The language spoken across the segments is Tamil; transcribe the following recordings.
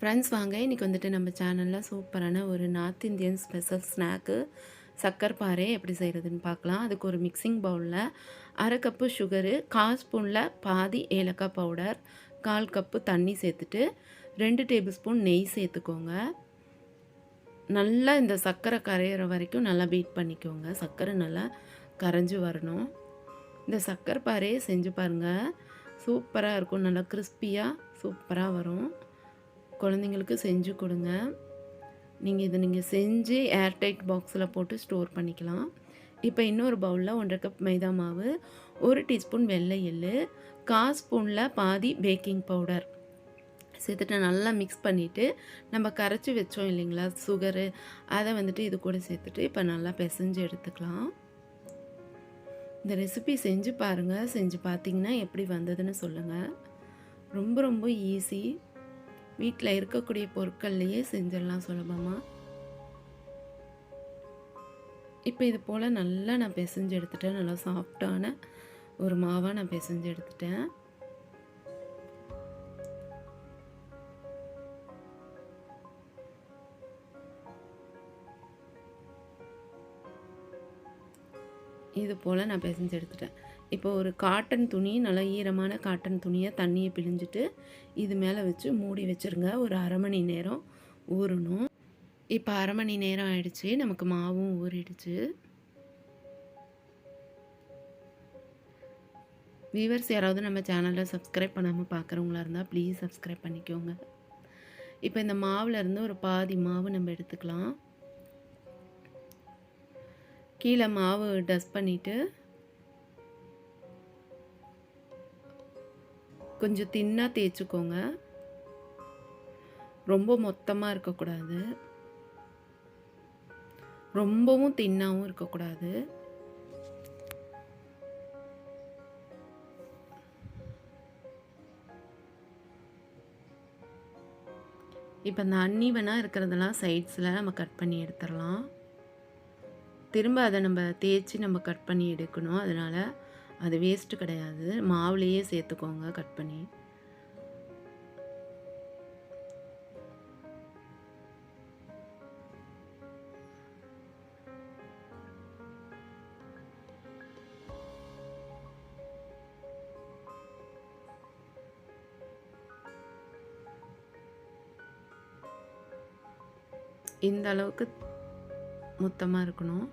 ஃப்ரெண்ட்ஸ் வாங்க. இன்றைக்கி வந்துட்டு நம்ம சேனலில் சூப்பரான ஒரு north Indian special snack shakarpara எப்படி செய்கிறதுன்னு பார்க்கலாம். அதுக்கு ஒரு மிக்சிங் பவுலில் அரை கப்பு சுகரு கால் ஸ்பூனில் பாதி ஏலக்காய் பவுடர் கால் கப்பு தண்ணி சேர்த்துட்டு ரெண்டு டேபிள் ஸ்பூன் நெய் சேர்த்துக்கோங்க. நல்லா இந்த சர்க்கரை கரையிற வரைக்கும் நல்லா பீட் பண்ணிக்கோங்க. சர்க்கரை நல்லா கரைஞ்சி வரணும். இந்த சர்க்கரை பாறையை செஞ்சு பாருங்கள் சூப்பராக இருக்கும். நல்லா கிறிஸ்பியாக சூப்பராக வரும். குழந்தைங்களுக்கு செஞ்சு கொடுங்க. நீங்கள் இதை நீங்கள் செஞ்சு ஏர்டைட் பாக்ஸில் போட்டு ஸ்டோர் பண்ணிக்கலாம். இப்போ இன்னொரு பவுலில் ஒன்றரை கப் மைதா மாவு ஒரு டீஸ்பூன் வெள்ளை எள்ளு கால் ஸ்பூனில் பாதி பேக்கிங் பவுடர் சேர்த்துட்டு நல்லா மிக்ஸ் பண்ணிவிட்டு நம்ம கரைச்சி வச்சோம் இல்லைங்களா? சுகரு அதை வந்துட்டு இது கூட சேர்த்துட்டு இப்போ நல்லா பிசைஞ்சு எடுத்துக்கலாம். இந்த ரெசிபி செஞ்சு பாருங்கள் செஞ்சு பார்த்தீங்கன்னா எப்படி வந்ததுன்னு சொல்லுங்கள் ரொம்ப ரொம்ப ஈஸி வீட்டில் இருக்கக்கூடிய பொருட்கள்லையே செஞ்சிடலாம் சுலபமாக இப்போ இது போல் நல்லா நான் பிசைஞ்சு எடுத்துட்டேன். நல்லா சாஃப்டான ஒரு மாவாக நான் பிசைஞ்சு எடுத்துட்டேன். இது போல் நான் பிசைஞ்சு எடுத்துட்டேன். இப்போ ஒரு காட்டன் துணி நல்லா ஈரமான காட்டன் துணியை தண்ணியை பிழிஞ்சிட்டு இது மேலே வச்சு மூடி வச்சுருங்க. ஒரு அரை மணி நேரம் ஊறணும். இப்போ அரை மணி நேரம் ஆயிடுச்சு. நமக்கு மாவும் ஊறிடுச்சு. வியூவர்ஸ் யாராவது நம்ம சேனலில் சப்ஸ்கிரைப் பண்ணாமல் பார்க்குறவங்களா இருந்தால் ப்ளீஸ் சப்ஸ்கிரைப் பண்ணிக்கோங்க. இப்போ இந்த மாவில் இருந்து ஒரு பாதி மாவு நம்ம எடுத்துக்கலாம். கீழே மாவு டஸ்ட் பண்ணிவிட்டு கொஞ்சம் தின்னாக தேய்ச்சிக்கோங்க. ரொம்ப மொத்தமாக இருக்கக்கூடாது. ரொம்பவும் தின்னாகவும் இருக்கக்கூடாது. இப்போ இந்த அன்னிவனாக இருக்கிறதெல்லாம் சைட்ஸில் நம்ம கட் பண்ணி எடுத்துடலாம். திரும்ப அதை நம்ம தேய்ச்சி நம்ம கட் பண்ணி எடுக்கணும். அதனால் அது வேஸ்ட்டு கிடையாது. மாவுலேயே சேர்த்துக்கோங்க கட் பண்ணி. இந்த அளவுக்கு மொத்தமாக இருக்கணும்.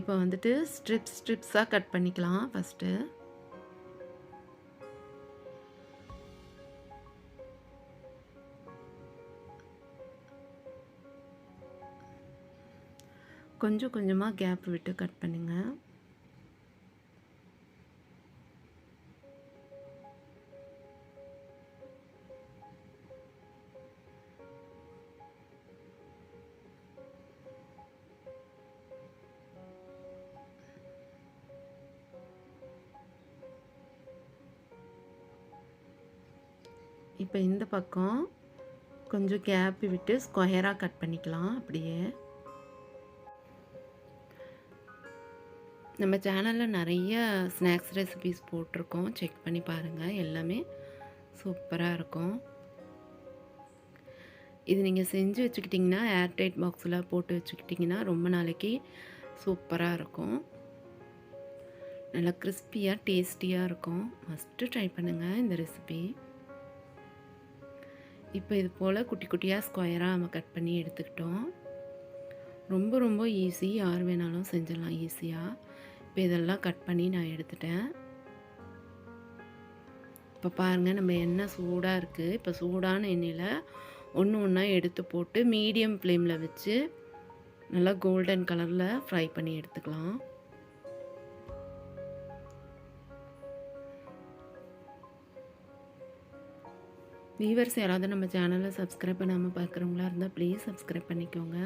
இப்போ வந்துட்டு ஸ்ட்ரிப்ஸ் ஸ்ட்ரிப்ஸாக கட் பண்ணிக்கலாம் ஃபஸ்ட்டு கொஞ்சம் கொஞ்சமாக கேப் விட்டு கட் பண்ணுங்கள் இப்போ இந்த பக்கம் கொஞ்சம் கேப் விட்டு ஸ்கொயராக கட் பண்ணிக்கலாம் அப்படியே. நம்ம சேனலில் நிறைய ஸ்நாக்ஸ் ரெசிபிஸ் போட்டிருக்கோம். செக் பண்ணி பாருங்கள் எல்லாமே சூப்பராக இருக்கும். இது நீங்கள் செஞ்சு வச்சுக்கிட்டிங்கன்னா ஏர்டைட் பாக்ஸில் போட்டு வச்சுக்கிட்டிங்கன்னா ரொம்ப நாளைக்கு சூப்பராக இருக்கும். நல்லா கிறிஸ்பியாக டேஸ்டியாக இருக்கும். மஸ்ட்டு ட்ரை பண்ணுங்கள் இந்த ரெசிபி. இப்போ இது போல் குட்டி குட்டியாக ஸ்கொயராக நம்ம கட் பண்ணி எடுத்துக்கிட்டோம். ரொம்ப ரொம்ப ஈஸி. யார் வேணாலும் செஞ்சிடலாம் ஈஸியாக இப்போ இதெல்லாம் கட் பண்ணி நான் எடுத்துட்டேன். இப்போ பாருங்கள் நம்ம எண்ணெய் சூடாக இருக்குது இப்போ சூடான எண்ணெயில் ஒன்று ஒன்றா எடுத்து போட்டு மீடியம் ஃப்ளேமில் வச்சு நல்லா கோல்டன் கலரில் ஃப்ரை பண்ணி எடுத்துக்கலாம். வியூவர்ஸ் யாராவது நம்ம சேனலை சப்ஸ்கிரைப் பண்ணாமல் பார்க்குறவங்களா இருந்தால் ப்ளீஸ் சப்ஸ்கிரைப் பண்ணிக்கோங்க.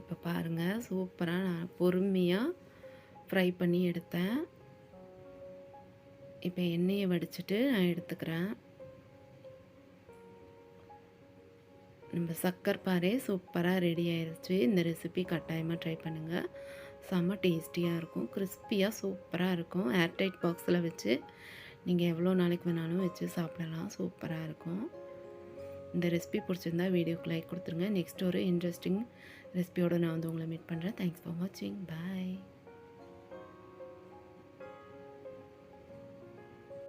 இப்போ பாருங்கள் சூப்பராக நான் பொறுமையாக ஃப்ரை பண்ணி எடுத்தேன். இப்போ எண்ணெயை வடிச்சிட்டு நான் எடுத்துக்கிறேன். நம்ம சக்கர் பாரே சூப்பராக ரெடி ஆயிடுச்சு இந்த ரெசிபி கட்டாயமாக ட்ரை பண்ணுங்கள் செம்ம டேஸ்டியாக இருக்கும். கிறிஸ்பியாக சூப்பராக இருக்கும். ஏர்டைட் பாக்ஸில் வச்சு நீங்கள் எவ்வளோ நாளைக்கு வேணாலும் வச்சு சாப்பிடலாம். சூப்பராக இருக்கும். இந்த ரெசிபி பிடிச்சிருந்தா வீடியோக்கு லைக் கொடுத்துருங்க. நெக்ஸ்ட் ஒரு இன்ட்ரெஸ்டிங் ரெசிபியோடு நான் வந்து உங்களை மீட் பண்ணுறேன் தேங்க்ஸ் ஃபார் வாட்சிங் பாய்